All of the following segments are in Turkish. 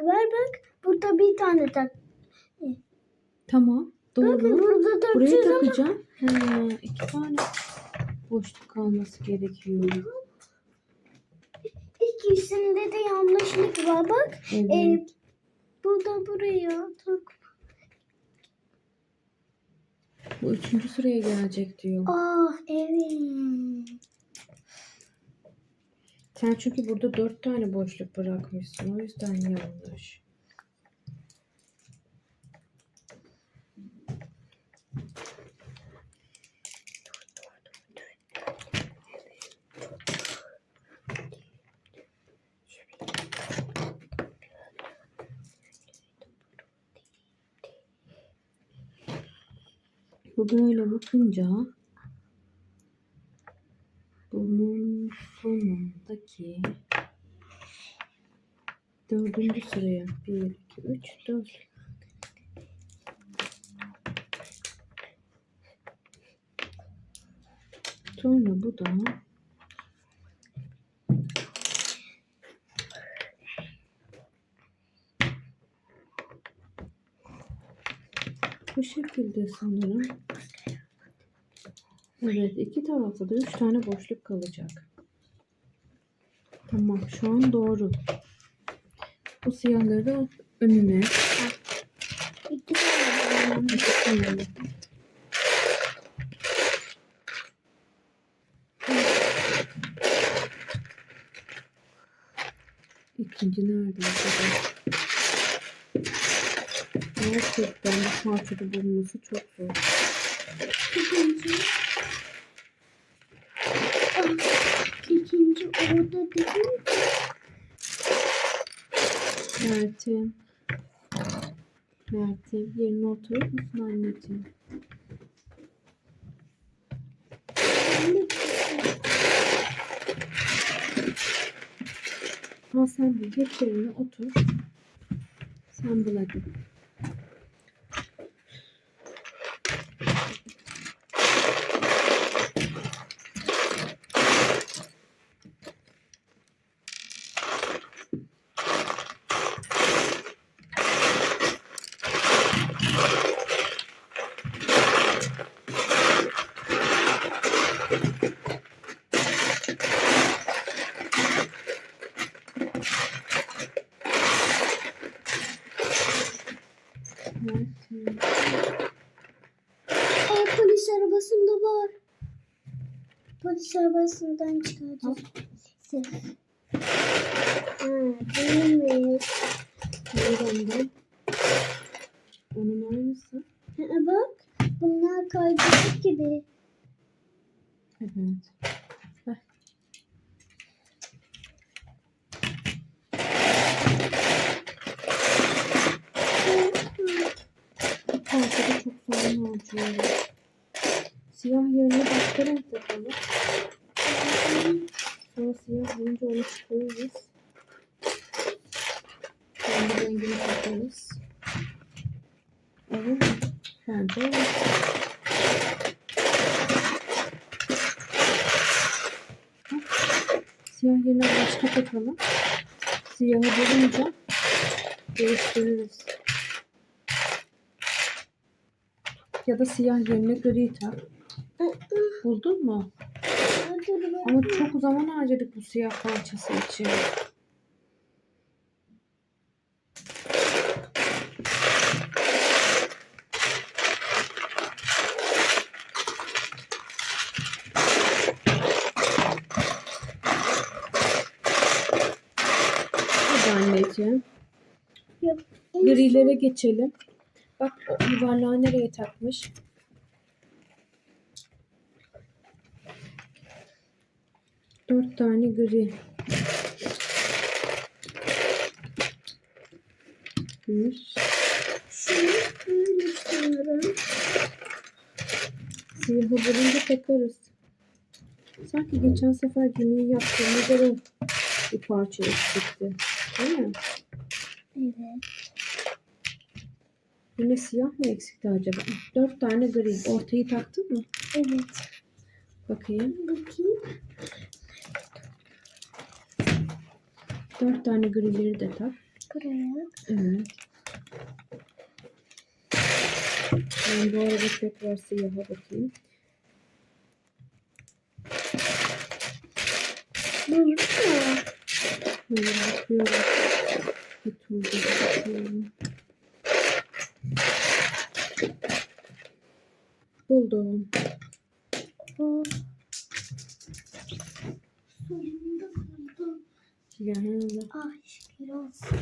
Ver bak. Burada bir tane tak. Tamam. Bakın Doğru. burada Buraya takacağız ama. takacağım. Ha, iki tane boşluk kalması gerekiyor. İkisinde de yanlışlık var. Bak. Evet. E, bu da buraya tak. Bu üçüncü sıraya gelecek diyor. Ah evet. Sen çünkü burada dört tane boşluk bırakmışsın. O yüzden yanlış. Bu böyle bakınca 2 dördüncü sıraya 1 2 3 4 Sonra bu da bu şekilde sanırım. Evet, iki tarafta da üç tane boşluk kalacak. Tamam, şu an doğru. Bu siyahları önüne. İki tane. İkinci nerede? Gerçekten bu parçada bulunması çok zor. İkinci. İkinci orada değil mi? Mert'im. Mert'im yerine oturur musun anneciğim? Al sen de geç yerine otur. Sen bul. Mert'im. Aa, polis arabasında var. Polis arabasından çıkaracağız. Ses. Ha, değilmiş. Nereden Onun aynısı. Ha, bak. Bunlar kaydırak gibi. Evet. Parçada çok sorun harcıyoruz. Siyah yerine başka renk yapalım. Sonra siyah bulunca onu çıkarırız. Kendi rengini takarız. Bence olur. Siyah yerine başka takalım. Siyahı bulunca değiştiririz. Ya da siyah yerine gri tak. Buldun mu? Ama çok zaman harcadık bu siyah parçası için. Anneciğim. Yok. Grilere geçelim. Bak yuvarlağı nereye takmış? Dört tane gri. Bir. Siyahı bulunca takarız. Sanki geçen sefer gemiyi yaptığımızda da bir parça eksikti. Değil mi? Evet. Yine siyah mı eksikti acaba? Dört tane gri. Ortayı taktın mı? Evet. Bakayım. Bakayım. Dört tane grileri de tak. Buraya. Evet. Ben bu arada tekrar siyaha bakayım. Buldum mu? Böyle bakıyorum. Bir turda bakıyorum. Buldum. Bu. Sonunda. Ah şükür olsun.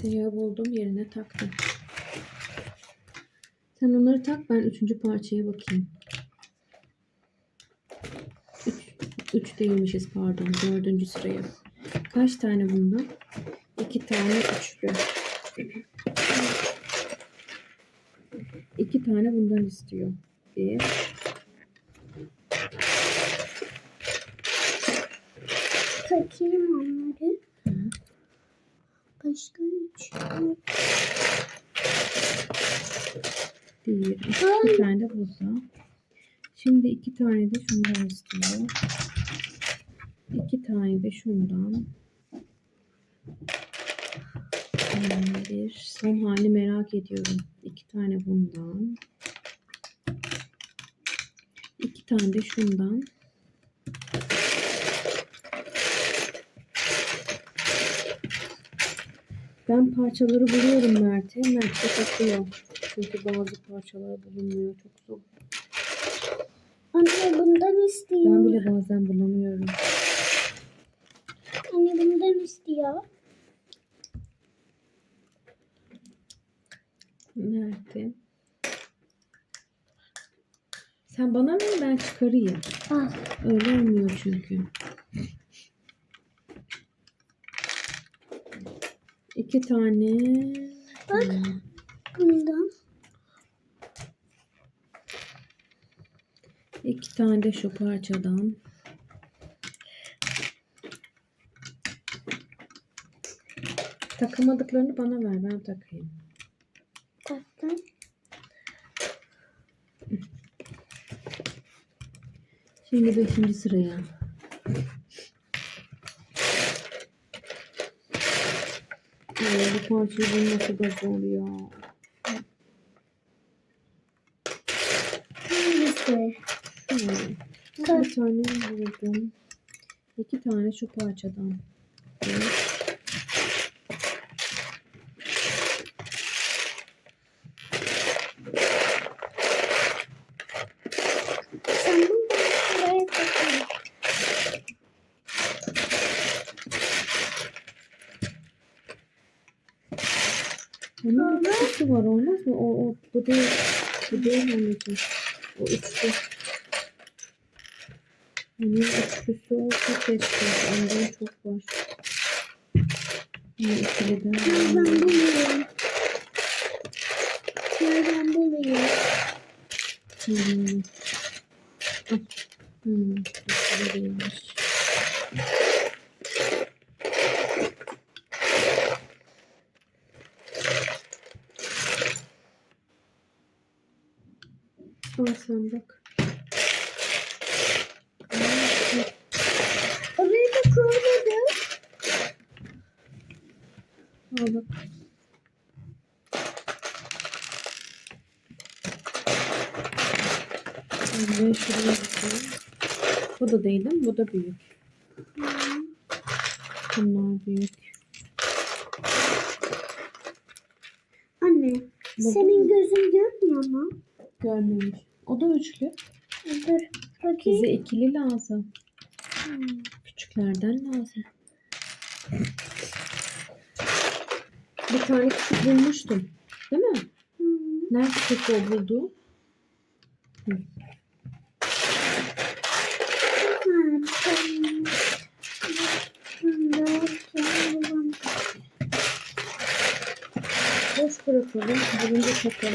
siyahı buldum yerine taktım. Sen onları tak ben üçüncü parçaya bakayım. Üç, üç değilmişiz pardon dördüncü sıraya. Kaç tane bundan? İki tane üçlü. İki tane bundan istiyor. Bir. Takayım onları. Başka üç. Bir. İki tane de burada. Şimdi iki tane de şundan istiyor. İki tane de şundan. Bir. Son hali merak ediyorum. İki tane bundan. İki tane de şundan. Ben parçaları buluyorum Mert'e. Mert de takıyor. Çünkü bazı parçalar bulunmuyor. Çok zor. Anne bundan istiyor. Ben bile bazen bulamıyorum. Anne bundan istiyor. Nerede? Sen bana ver ben çıkarayım. Al. Öyle olmuyor çünkü. İki tane. Bak. Hmm, Bundan. İki tane de şu parçadan. Takamadıklarını bana ver ben takayım. Taktım. Şimdi beşinci sıraya. Ee, bu parçayı bulması da zor ya. Hangisi? Dur. Bir tane buldum. İki tane şu parçadan. Bir. Sen bunu buraya takın. Onun bir üçlüsü var olmaz mı? O, o bu değil. Bu değil anneciğim. O üçlü. Onun üçlüsü olsa keşke. Ondan çok var. Bunu ikiliden. Nereden buluyorum? Nereden buluyorum? Hmm. Ah. Hmm. Üçlü değilmiş. Bak. Orayı da koymadım. Al bak. Ben şuraya bakayım. Bu da değil değil mi? Bu da büyük. Bunlar büyük. Anne, Bu- senin gözün görmüyor mu? Görmemiş. O da üçlü. Dur, bakayım. Bize ikili lazım. Hmm. Küçüklerden lazım. Bir tane küçük bulmuştum. Değil mi? Hmm. Nerede peki o buldu? Bulalım. Boş bırakalım. Bulunca takalım.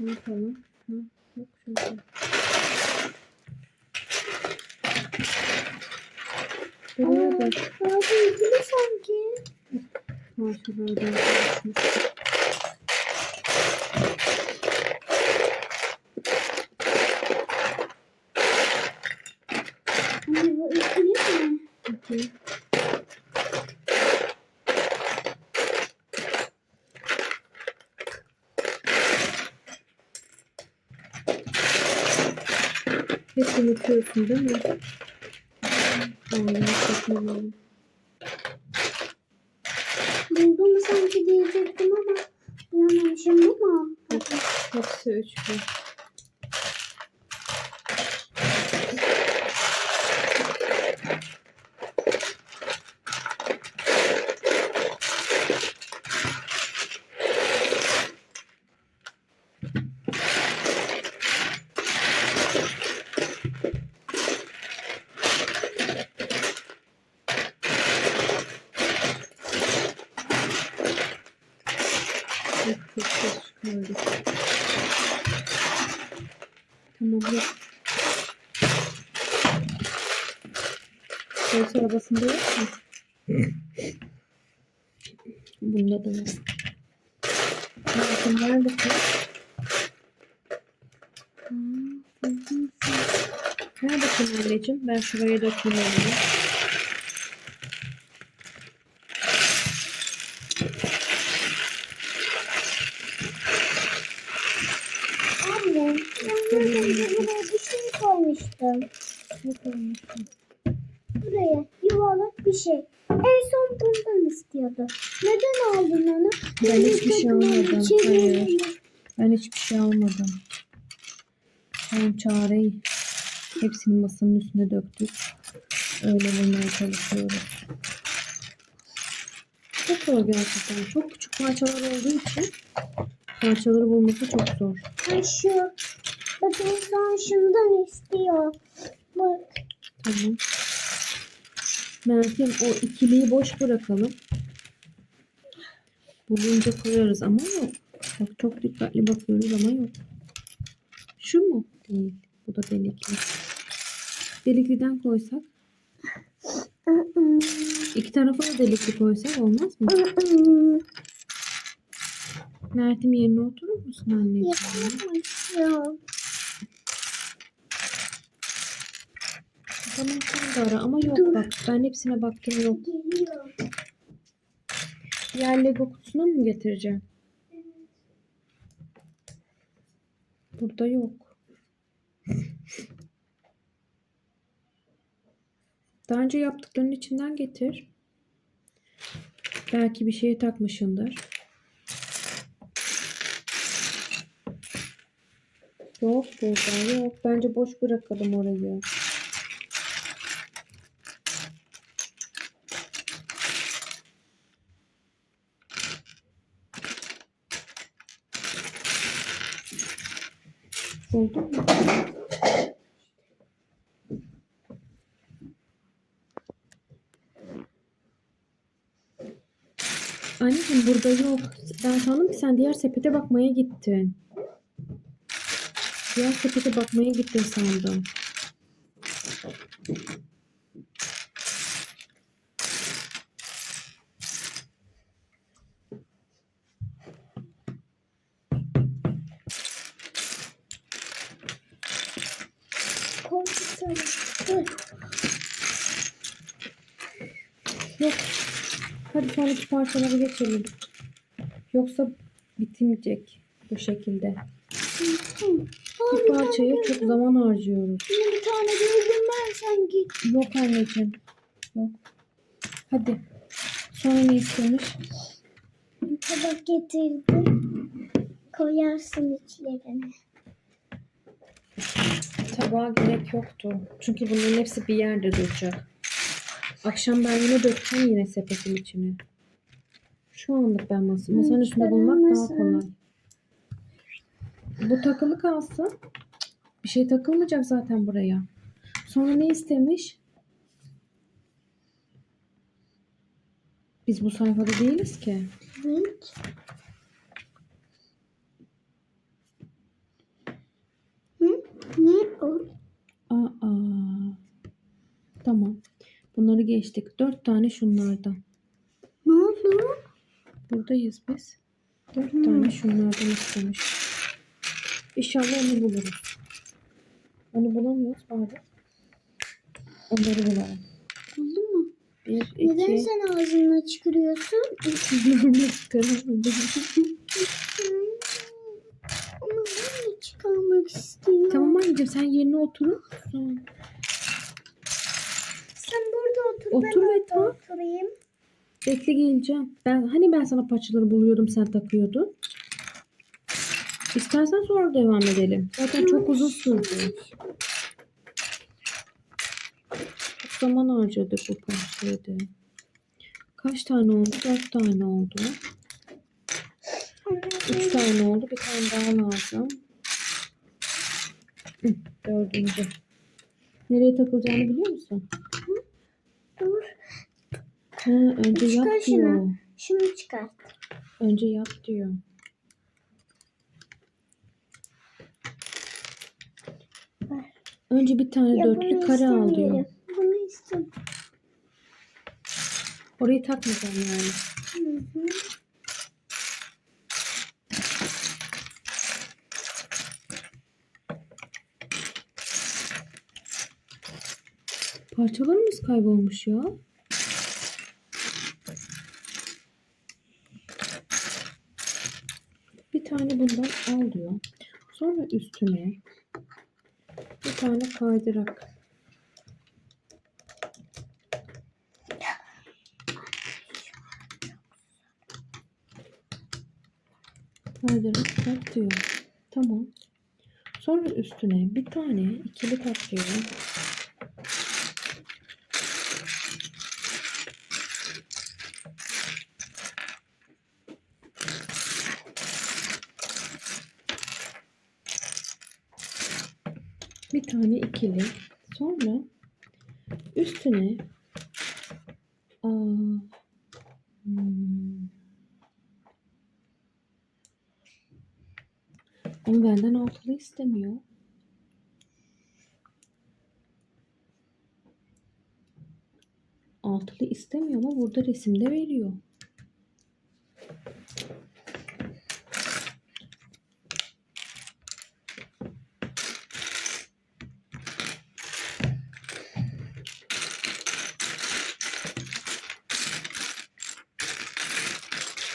Ne yapalım? Ha, yok da Aa, abi ilgili sanki. parçalardan Hep unutuyorsun değil mi? Aynen saçmalıyorum. Buldum sanki diyecektim ama bulamamışım ama. Hepsi üç gün. Çıkardık. Tamam yok. Polis arabasında yok mu? Bunda da var. Bakın nerede? Ver bakayım anneciğim. Ben şuraya dökeyim onu. Anne ben buraya bir şey koymuştum. Ne koymuşsun? Buraya yuvarlak bir şey. En son bundan istiyordu. Neden aldın onu? Ben hiçbir şey almadım. Hayır. Ben hiçbir şey almadım. Tamam çareyi hepsini masanın üstüne döktük. Öyle bulmaya çalışıyoruz. Çok zor gerçekten. Çok küçük parçalar olduğu için parçaları bulması çok zor. Ha şu. Bak en son şundan istiyor. Bak. Tamam. Meltem o ikiliyi boş bırakalım. Bulunca koyarız ama yok. Bak çok dikkatli bakıyoruz ama yok. Şu mu? Değil. Bu da delikli. Delikliden koysak. iki tarafa da delikli koysak olmaz mı? Mert'im yerine oturur musun anneciğim? Yapamamışım. Tamam sen de ara ama yok Dur. bak. Ben hepsine baktım yok. Geliyor. Diğer Lego kutusunu mu getireceğim? Burada yok. Daha önce yaptıklarının içinden getir. Belki bir şeye takmışındır. Yok burada yok. Bence boş bırakalım orayı. Buldun mu? Anneciğim burada yok. Ben sandım ki sen diğer sepete bakmaya gittin. Diğer sepete bakmaya gittin sandım. Yok. Hadi sonraki parçalara geçelim. Yoksa bitimeyecek bu şekilde. Bu parçaya çok zaman harcıyoruz. Bir tane gördüm ben sanki. Yok anneciğim. Yok. Hadi. Sonra ne istemiş? Tabak getirdim. Koyarsın içlerine. Tabağa gerek yoktu. Çünkü bunların hepsi bir yerde duracak. Akşam ben yine dökeceğim yine sepetin içine. Şu anlık ben masa, masanın üstünde bulmak daha kolay. Bu takılı kalsın. Bir şey takılmayacak zaten buraya. Sonra ne istemiş? Biz bu sayfada değiliz ki. Evet. Hı? Ne o? Aa. Tamam. Bunları geçtik. Dört tane şunlardan. Ne oldu? Buradayız biz. Dört Hmm. tane şunlardan istemiş. İnşallah onu buluruz. Onu bulamıyoruz bari. Onları bulalım. Buldun mu? Bir, Neden iki, sen ağzından çıkarıyorsun? Tamam. Hı. Ama ben de çıkarmak istiyorum. istiyor. Tamam anneciğim sen yerine oturur musun? Sen burada otur. Ve tak. oturayım. Bekle geleceğim. Ben hani ben sana paçaları buluyordum sen takıyordun. İstersen sonra devam edelim. Zaten çok uzun sürdü. Çok zaman harcadık bu parçaydı. Kaç tane oldu? Dört tane oldu. Üç tane oldu. Bir tane daha lazım. Dördüncü. Nereye takılacağını biliyor musun? Dur. Ha, önce yap Çıkar şunu. diyor. Şunu çıkart. Önce yap diyor. Ver. Önce bir tane Ya dörtlü bunu kare al diyor. istemiyorum. Bunu istemiyorum. Orayı takmayacağım yani. Hı hı. Parçalarımız kaybolmuş ya. Bir tane bundan al diyor. Sonra üstüne bir tane kaydırak. Kaydırak tak diyor. Tamam. Sonra üstüne bir tane ikili tak diyor. Bir tane ikili. Sonra üstüne aa, hmm. Ama benden altılı istemiyor. Altılı istemiyor ama burada resimde veriyor.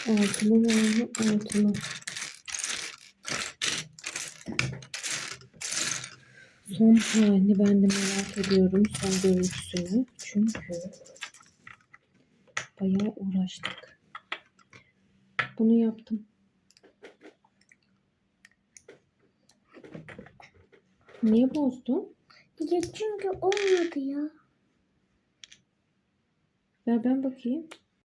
Altılı mı? Altılı. Son halini ben de merak ediyorum. Son görüntüsünü. Çünkü bayağı uğraştık. Bunu yaptım. Niye bozdun? Ya çünkü olmadı ya. Ver ben bakayım.